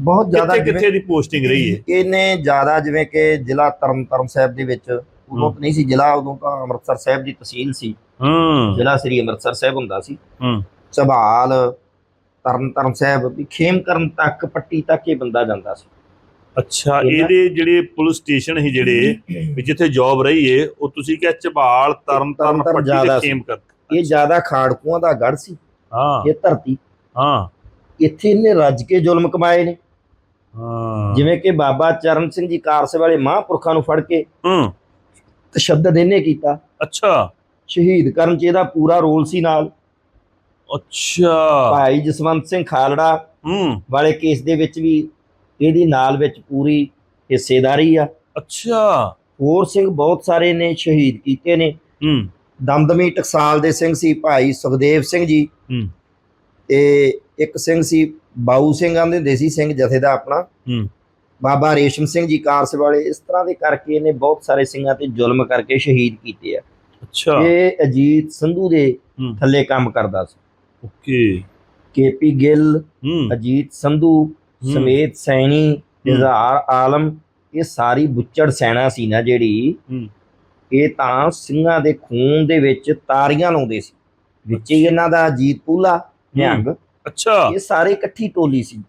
ਬਹੁਤ ਜ਼ਿਆਦਾ ਕਿੱਥੇ ਕਿੱਥੇ ਦੀ ਪੋਸਟਿੰਗ ਰਹੀ ਹੈ? ਇਹਨੇ ਜ਼ਿਆਦਾ ਜਿਵੇਂ ਕਿ ਜ਼ਿਲ੍ਹਾ ਤਰਨਤਾਰਨ ਸਾਹਿਬ ਦੇ ਵਿੱਚ ਉਦੋਂ ਨਹੀਂ ਸੀ ਜ਼ਿਲ੍ਹਾ ਉਦੋਂ ਤਾਂ ਅੰਮ੍ਰਿਤਸਰ ਸਾਹਿਬ ਦੀ ਤਹਿਸੀਲ ਸੀ। ਹੂੰ। ਜ਼ਿਲ੍ਹਾ ਸ੍ਰੀ ਅੰਮ੍ਰਿਤਸਰ ਸਾਹਿਬ ਹੁੰਦਾ ਸੀ। ਹੂੰ। ਸਭਾਲ ਤਰਨਤਾਰਨ ਸਾਹਿਬ ਵੀ ਖੇਮਕਰਨ ਤੱਕ ਪੱਟੀ ਤੱਕ ਇਹ ਬੰਦਾ ਜਾਂਦਾ ਸੀ। ਅੱਛਾ ਇਹਦੇ ਜਿਹੜੇ ਪੁਲਿਸ ਸਟੇਸ਼ਨ ਸੀ ਜਿਹੜੇ ਵੀ ਜਿੱਥੇ ਜੌਬ ਰਹੀ ਏ ਉਹ ਤੁਸੀਂ ਕਿਹਾ ਚਬਾਲ ਤਰਨ ਤਰਨ ਤਰਨਤਾਰਨ ਪੱਟੀ ਤੇ ਸੀ। ਖੇਮ ਕਰ ਇਹ ਜ਼ਿਆਦਾ ਖਾੜਕੂਆਂ ਦਾ ਗੜ ਸੀ। ਹਾਂ। ਇਹ ਧਰਤੀ। ਹਾਂ। ਇੱਥੇ ਇਹਨੇ ਰੱਜ ਕੇ ਜ਼ੁਲਮ ਕਮਾਏ ਨੇ। ਜਿਵੇਂ ਕਿ ਬਾਬਾ ਚਰਨ ਸਿੰਘ ਜੀ ਕਾਰਸੇ ਵਾਲੇ ਮਹਾਂਪੁਰਖਾਂ ਨੂੰ ਫੜ ਕੇ ਹੂੰ। ਤਸ਼ੱਦਦ ਇਹਨੇ ਕੀਤਾ। ਅੱਛਾ। ਸ਼ਹੀਦ ਕਰਨ ਚ ਇਹਦਾ ਪੂਰਾ ਰੋਲ ਸੀ ਨਾਲ। ਅੱਛਾ। ਭਾਈ ਜਸਵੰਤ ਸਿੰਘ ਖਾਲੜਾ ਹੂੰ। ਵਾਲੇ ਕੇਸ ਦੇ ਵਿੱਚ ਵੀ ਇਹਦੀ ਨਾਲ ਵਿੱਚ ਪੂਰੀ ਹਿੱਸੇਦਾਰੀ ਆ। ਅੱਛਾ। ਹੋਰ ਸਿੰਘ ਬਹੁਤ ਸਾਰੇ ਨੇ ਸ਼ਹੀਦ ਕੀਤੇ ਨੇ। ਹੂੰ। ਦਮਦਮੀ ਟਕਸਾਲ ਦੇ ਸਿੰਘ ਸੀ ਭਾਈ ਸੁਖਦੇਵ ਸਿੰਘ ਜੀ। ਹੂੰ। ਤੇ ਇੱਕ ਸਿੰਘ ਸੀ ਬਾਊ ਸਿੰਘ ਆਂਦੇ ਹੁੰਦੇ ਸੀ ਸਿੰਘ ਜਥੇ ਦਾ ਆਪਣਾ। ਹੂੰ। ਬਾਬਾ ਰੇਸ਼ਮ ਸਿੰਘ ਜੀ ਕਾਰਸ ਵਾਲੇ ਇਸ ਤਰ੍ਹਾਂ ਦੇ ਕਰਕੇ ਇਹਨੇ ਬਹੁਤ ਸਾਰੇ ਸਿੰਘਾਂ ਤੇ ਜ਼ੁਲਮ ਕਰਕੇ ਸ਼ਹੀਦ ਕੀਤੇ ਆ। ਅੱਛਾ। ਇਹ ਅਜੀਤ ਸੰਧੂ ਦੇ ਥੱਲੇ ਕੰਮ ਕਰਦਾ ਸੀ। ਓਕੇ। ਕੇਪੀ ਗਿੱਲ ਅਜੀਤ ਸੰਧੂ। ਸਮੇਤ ਸੈਣੀ ਇਜ਼ਹਾਰ ਆਲਮ ਇਹ ਸਾਰੀ ਬੁੱਚੜ ਸੈਨਾ ਸੀ ਨਾ ਜਿਹੜੀ ਇਹ ਤਾਂ ਸਿੰਘਾਂ ਦੇ ਖੂਨ ਦੇ ਵਿੱਚ ਤਾਰੀਆਂ ਲਾਉਂਦੇ ਸੀ। ਵਿੱਚ ਹੀ ਇਹਨਾਂ ਦਾ ਅਜੀਤ ਪੂਲਾ ਨਿਹੰਗ। ਅੱਛਾ। ਇਹ ਸਾਰੇ ਇਕੱਠੀ ਟੋਲੀ ਸੀ।